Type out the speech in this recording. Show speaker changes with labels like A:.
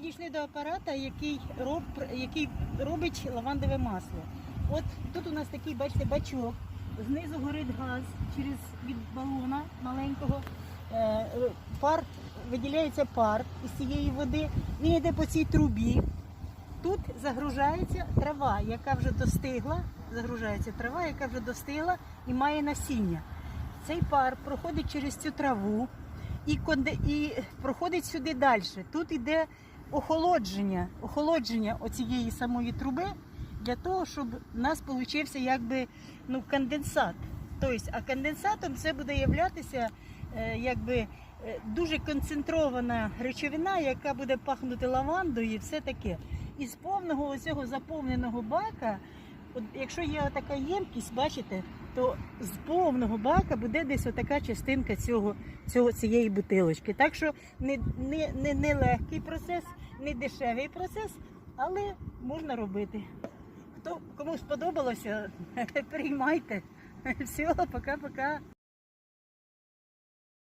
A: Підійшли до апарата, який, роб, який робить лавандове масло. От тут у нас такий, бачите, бачок. Знизу горить газ через від балона маленького. Е, Пар виділяється пар із цієї води. Він йде по цій трубі. Тут загружається трава, яка вже достигла. Загружається трава, яка вже достигла і має насіння. Цей пар проходить через цю траву і, і проходить сюди далі. Тут йде охолодження, охолодження оцієї самої труби для того, щоб у нас вийшов якби ну, конденсат. Тобто, а конденсатом це буде являтися е, якби е, дуже концентрована речовина, яка буде пахнути лавандою і все таке. Із повного оцього заповненого бака, якщо є така ємкість, бачите, то з повного бака буде десь отака частинка цього, цього, цієї бутилочки. Так що не, не, не, не легкий процес, не дешевий процес, але можна робити. Хто кому сподобалося, приймайте. Всього, пока-пока.